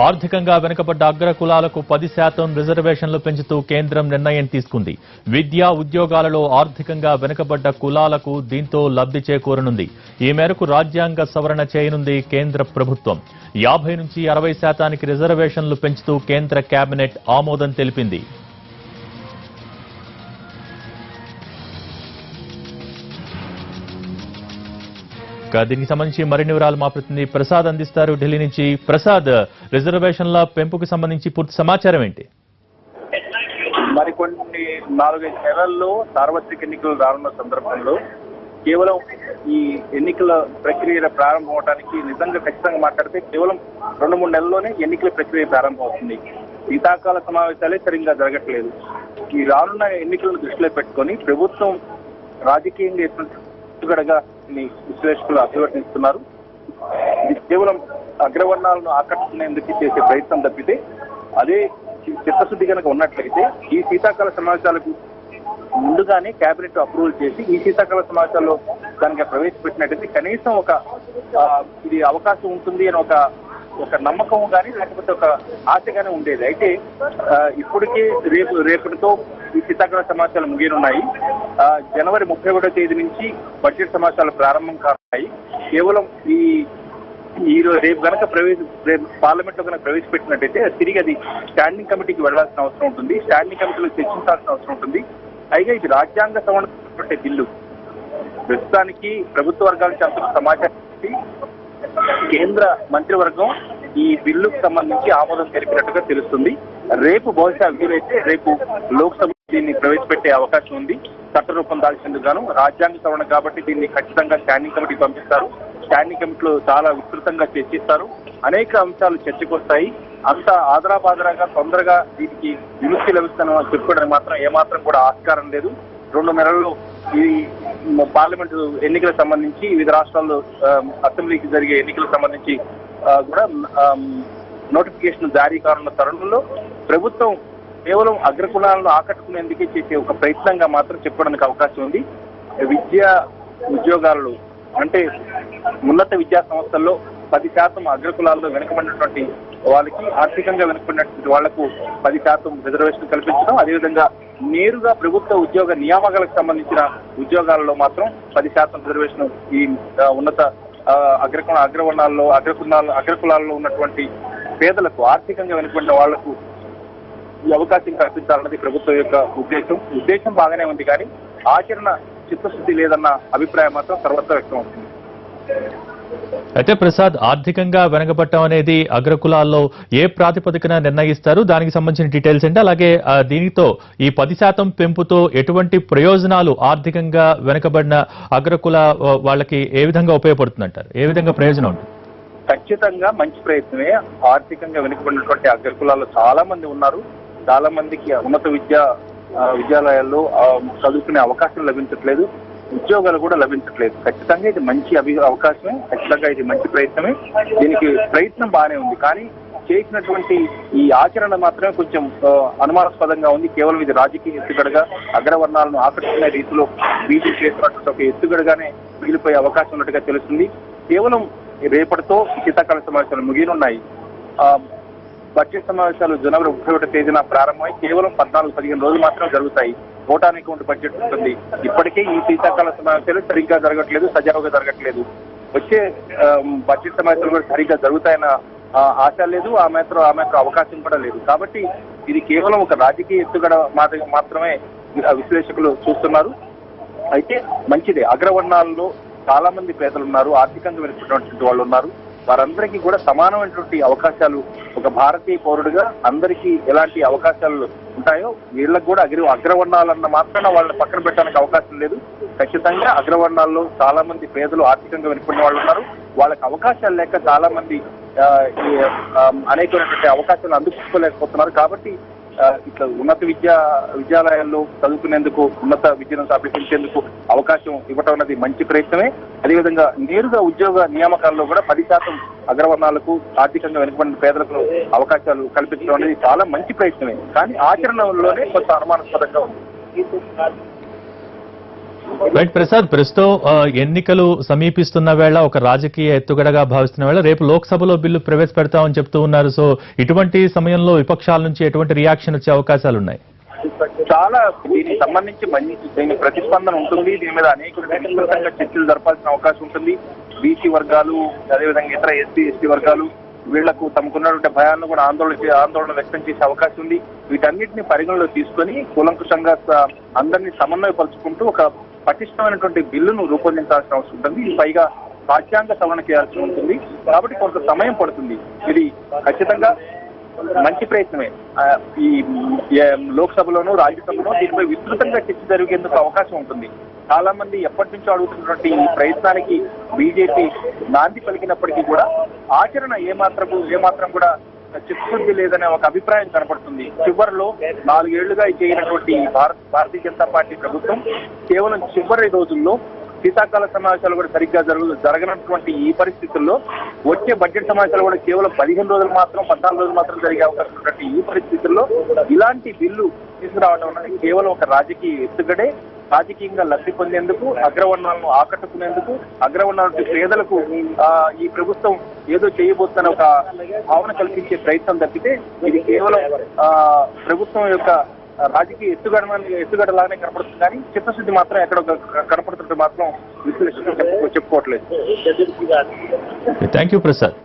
ఆర్థికంగా వెనుకబడ్డ అగ్ర కులాలకు పది శాతం రిజర్వేషన్లు పెంచుతూ కేంద్రం నిర్ణయం తీసుకుంది. విద్యా ఉద్యోగాలలో ఆర్థికంగా వెనుకబడ్డ కులాలకు దీంతో లబ్ధి చేకూరనుంది. ఈ మేరకు రాజ్యాంగ సవరణ చేయనుంది కేంద్ర ప్రభుత్వం. యాభై నుంచి అరవై శాతానికి రిజర్వేషన్లు పెంచుతూ కేంద్ర కేబినెట్ ఆమోదం తెలిపింది. ఇక దీనికి సంబంధించి మరిన్ని వివరాలు మా ప్రతినిధి ప్రసాద్ అందిస్తారు. ఢిల్లీ నుంచి ప్రసాద్ రిజర్వేషన్ల పెంపుకు సంబంధించి పూర్తి సమాచారం ఏంటి? మరికొన్ని నాలుగైదు నెలల్లో సార్వత్రిక ఎన్నికలు రానున్న సందర్భంలో కేవలం ఈ ఎన్నికల ప్రక్రియ ప్రారంభం అవడానికి నిజంగా ఖచ్చితంగా మాట్లాడితే కేవలం రెండు మూడు నెలల్లోనే ఎన్నికల ప్రక్రియ ప్రారంభం అవుతుంది శీతాకాల సమావేశాలే సరిగ్గా జరగట్లేదు. ఈ రానున్న ఎన్నికలను దృష్టిలో పెట్టుకొని ప్రభుత్వం రాజకీయంగా ఎటువంటి ఎత్తుగడగా విశ్లేషకులు అభివర్ణిస్తున్నారు. ఇది కేవలం అగ్రవర్ణాలను ఆకట్టుకునేందుకు చేసే ప్రయత్నం తప్పితే అదే చిత్తశుద్ధి కనుక ఉన్నట్లయితే ఈ శీతాకాల సమావేశాలకు ముందుగానే కేబినెట్ అప్రూవల్ చేసి ఈ శీతాకాల సమావేశాల్లో దానికి ప్రవేశపెట్టినట్టయితే కనీసం ఒక ఇది అవకాశం ఉంటుంది అని ఒక ఒక నమ్మకం కానీ లేకపోతే ఒక ఆశ కానీ ఉండేది. అయితే ఆ, ఇప్పటికే రేపు రేపటితో ఈ శీతాకాల సమాచారాలు ముగియనున్నాయి. ఆ, జనవరి ముప్పై ఒకటో తేదీ నుంచి బడ్జెట్ సమాచారాలు ప్రారంభం కానున్నాయి. కేవలం ఈ ఈ రేపు గనక ప్రవేశ రేపు పార్లమెంట్లో కనుక ప్రవేశపెట్టినట్టయితే తిరిగి అది స్టాండింగ్ కమిటీకి వెళ్ళాల్సిన అవసరం ఉంటుంది. స్టాండింగ్ కమిటీలో చర్చించాల్సిన అవసరం ఉంటుంది. పైగా ఇది రాజ్యాంగ సవరణ బిల్లు. ప్రస్తుతానికి ప్రభుత్వ వర్గాల నుంచి అంత సమాచారం కేంద్ర మంత్రివర్గం ఈ బిల్లుకు సంబంధించి ఆమోదం తెలిపినట్టుగా తెలుస్తుంది. రేపు బహుశా వీలైతే రేపు లోక్సభ దీన్ని ప్రవేశపెట్టే అవకాశం ఉంది. చట్టరూపం దాల్చేందుకు గాను రాజ్యాంగ సవరణ కాబట్టి దీన్ని ఖచ్చితంగా స్టాండింగ్ కమిటీ పంపిస్తారు. స్టాండింగ్ కమిటీలో చాలా విస్తృతంగా చర్చిస్తారు. అనేక అంశాలు చర్చకొస్తాయి. అంత ఆదరాబాదరాగా తొందరగా దీనికి విముక్తి లభిస్తానని చెప్పుకోవడానికి మాత్రం ఏమాత్రం కూడా ఆస్కారం లేదు. రెండు నెలల్లో ఈ పార్లమెంటు ఎన్నికలకు సంబంధించి వివిధ రాష్ట్రాల్లో అసెంబ్లీకి జరిగే ఎన్నికలకు సంబంధించి కూడా నోటిఫికేషన్ జారీ కానున్న తరుణంలో ప్రభుత్వం కేవలం అగ్రకులాలను ఆకట్టుకునేందుకే చేసే ఒక ప్రయత్నంగా మాత్రం చెప్పడానికి అవకాశం ఉంది. విద్యా ఉద్యోగాలలో అంటే ఉన్నత విద్యా సంస్థల్లో పది శాతం అగ్రకులాల్లో వెనుకబడినటువంటి వాళ్ళకి ఆర్థికంగా వెనుకబడినటువంటి వాళ్ళకు పది శాతం రిజర్వేషన్ కల్పించడం అదేవిధంగా నేరుగా ప్రభుత్వ ఉద్యోగ నియామకాలకు సంబంధించిన ఉద్యోగాలలో మాత్రం పది శాతం రిజర్వేషన్ ఈ ఉన్నత ఆ, అగ్రవర్ణాల్లో అగ్రకులాల్లో అగ్రకులాల్లో ఉన్నటువంటి పేదలకు ఆర్థికంగా వెనుకబడిన వాళ్ళకు ఈ అవకాశం కల్పించాలన్నది ప్రభుత్వం యొక్క ఉద్దేశం. ఉద్దేశం బాగానే ఉంది కానీ ఆచరణ చిత్తశుద్ధి లేదన్న అభిప్రాయం మాత్రం సర్వత్రా వ్యక్తం అవుతుంది అయితే ప్రసాద్ ఆర్థికంగా వెనకబట్టం అనేది అగ్రకులాల్లో ఏ ప్రాతిపదికన నిర్ణయిస్తారు? దానికి సంబంధించిన డీటెయిల్స్ ఏంటి? అలాగే దీనితో ఈ పది శాతం పెంపుతో ఎటువంటి ప్రయోజనాలు ఆర్థికంగా వెనకబడిన అగ్రకుల వాళ్ళకి ఏ విధంగా ఉపయోగపడుతుందంటారు? ఏ విధంగా ప్రయోజనం ఉంటుంది? ఖచ్చితంగా మంచి ప్రయత్నమే. ఆర్థికంగా వెనుకబడినటువంటి అగ్రకులాల్లో చాలా మంది ఉన్నారు. చాలా మందికి ఉన్నత విద్యా విద్యాలయాల్లో చదువుకునే అవకాశం లభించట్లేదు. ఉద్యోగాలు కూడా లభించట్లేదు. ఖచ్చితంగా ఇది మంచి అభి అవకాశమే. ఖచ్చితంగా ఇది మంచి ప్రయత్నమే. దీనికి ప్రయత్నం బాగానే ఉంది. కానీ చేసినటువంటి ఈ ఆచరణ మాత్రమే కొంచెం అనుమానాస్పదంగా ఉంది. కేవలం ఇది రాజకీయ ఎత్తుగడగా అగ్రవర్ణాలను ఆకర్షించే రీతిలో బీజేపీ చేస్తున్నటువంటి ఒక ఎత్తుగడగానే మిగిలిపోయే అవకాశం ఉన్నట్టుగా తెలుస్తుంది. కేవలం రేపటితో శీతాకాల సమావేశాలు ముగియనున్నాయి. ఆ, బడ్జెట్ సమావేశాలు జనవరి ముప్పై ఒకటి తేదీన ప్రారంభమై కేవలం పద్నాలుగు పదిహేను రోజులు మాత్రం జరుగుతాయి. ఓటానికి ఉంటే బడ్జెట్ ఉంటుంది. ఇప్పటికే ఈ శీతాకాల సమావేశాలు సరిగ్గా జరగట్లేదు సజావుగా జరగట్లేదు. వచ్చే బడ్జెట్ సమావేశాలు కూడా సరిగ్గా జరుగుతాయన్న ఆశ లేదు. ఆ మాత్రం ఆ మాత్రం అవకాశం కూడా లేదు. కాబట్టి ఇది కేవలం ఒక రాజకీయ ఎత్తుగడ మాత్రమే విశ్లేషకులు చూస్తున్నారు. అయితే మంచిదే. అగ్రవర్ణాల్లో చాలా మంది పేదలు ఉన్నారు. ఆర్థికంగా వెనుకున్నటువంటి వాళ్ళు ఉన్నారు. వారందరికీ కూడా సమానమైనటువంటి అవకాశాలు ఒక భారతీయ పౌరుడిగా అందరికీ ఎలాంటి అవకాశాలు ఉంటాయో వీళ్ళకి కూడా అగ్ర అగ్రవర్ణాలన్న మాత్రాన వాళ్ళని పక్కన పెట్టడానికి అవకాశం లేదు. ఖచ్చితంగా అగ్రవర్ణాల్లో చాలా మంది పేదలు ఆర్థికంగా వెనుకున్న వాళ్ళు ఉన్నారు. వాళ్ళకి అవకాశాలు లేక చాలా మంది ఆ, ఈ, అనేకమైనటువంటి అవకాశాలు అందుకోలేకపోతున్నారు. కాబట్టి ఇట్లా ఉన్నత విద్యా విద్యాలయాల్లో చదువుకునేందుకు ఉన్నత విద్యను అభ్యసించేందుకు అవకాశం ఇవ్వటం అనేది మంచి ప్రయత్నమే. అదేవిధంగా నేరుగా ఉద్యోగ నియామకాల్లో కూడా పది శాతం అగ్రవర్ణాలకు ఆర్థికంగా వెనుకబడిన పేదలకు అవకాశాలు కల్పించడం అనేది చాలా మంచి ప్రయత్నమే. కానీ ఆచరణలోనే కొంత అనుమానాస్పదంగా ఉంది. రైట్ ప్రసాద్ ప్రస్తుతం ఎన్నికలు సమీపిస్తున్న వేళ ఒక రాజకీయ ఎత్తుగడగా భావిస్తున్న వేళ రేపు లోక్సభలో బిల్లు ప్రవేశపెడతామని చెప్తూ ఉన్నారు. సో ఇటువంటి సమయంలో విపక్షాల నుంచి ఎటువంటి రియాక్షన్ వచ్చే అవకాశాలు ఉన్నాయి? చాలా దీనికి సంబంధించి మంచి దీని ప్రతిస్పందన ఉంటుంది. దీని మీద అనేక విస్తృతంగా చర్చలు జరపాల్సిన అవకాశం ఉంటుంది. బీసీ వర్గాలు అదేవిధంగా ఇతర ఎస్సీ ఎస్టీ వర్గాలు వీళ్ళకు తమకున్నటువంటి భయాలను కూడా ఆందోళన ఆందోళన వ్యక్తం చేసే అవకాశం ఉంది. వీటన్నిటిని పరిగణలో తీసుకొని కూలంకుషంగా అందరినీ సమన్వయపరుచుకుంటూ ఒక పటిష్టమైనటువంటి బిల్లును రూపొందించాల్సిన అవసరం ఉంటుంది. ఇది పైగా రాజ్యాంగ సవరణ చేయాల్సి ఉంటుంది. కాబట్టి కొంత సమయం పడుతుంది. ఇది ఖచ్చితంగా మంచి ప్రయత్నమే. ఈ లోక్సభలోనూ రాజ్యసభలో దీనిపై విస్తృతంగా చర్చ జరిగేందుకు అవకాశం ఉంటుంది. చాలా మంది ఎప్పటి నుంచో అడుగుతున్నటువంటి ఈ ప్రయత్నానికి బీజేపీ నాంది పలికినప్పటికీ కూడా ఆచరణ ఏమాత్రం ఏమాత్రం కూడా చిత్తశుద్ధి లేదనే ఒక అభిప్రాయం కనపడుతుంది. చివరిలో నాలుగేళ్ళుగా చేయనటువంటి భారత భారతీయ జనతా పార్టీ ప్రభుత్వం కేవలం చివరి రోజుల్లో శీతాకాల సమావేశాలు కూడా సరిగ్గా జరుగు జరగనటువంటి ఈ పరిస్థితుల్లో వచ్చే బడ్జెట్ సమావేశాలు కూడా కేవలం పదిహేను రోజులు మాత్రం పద్నాలుగు రోజులు మాత్రం జరిగే అవకాశం ఉన్నటువంటి ఈ పరిస్థితుల్లో ఇలాంటి బిల్లు తీసుకురావడం అనేది కేవలం ఒక రాజకీయ ఎత్తుగడే రాజకీయంగా లబ్ధి పొందేందుకు అగ్రవర్ణాలను ఆకట్టుకునేందుకు అగ్రవర్ణాల పేదలకు ఈ ప్రభుత్వం ఏదో చేయబోతున్న ఒక భావన కల్పించే ప్రయత్నం తప్పితే ఇది కేవలం ఆ, ప్రభుత్వం యొక్క రాజకీయ ఎత్తుగడ ఎత్తుగడలాగానే కనపడుతుంది. కానీ చిత్తశుద్ధి మాత్రం ఎక్కడ కనపడుతుంటే మాత్రం విశ్లేషణ చెప్పుకోవట్లేదు. Thank you Prasad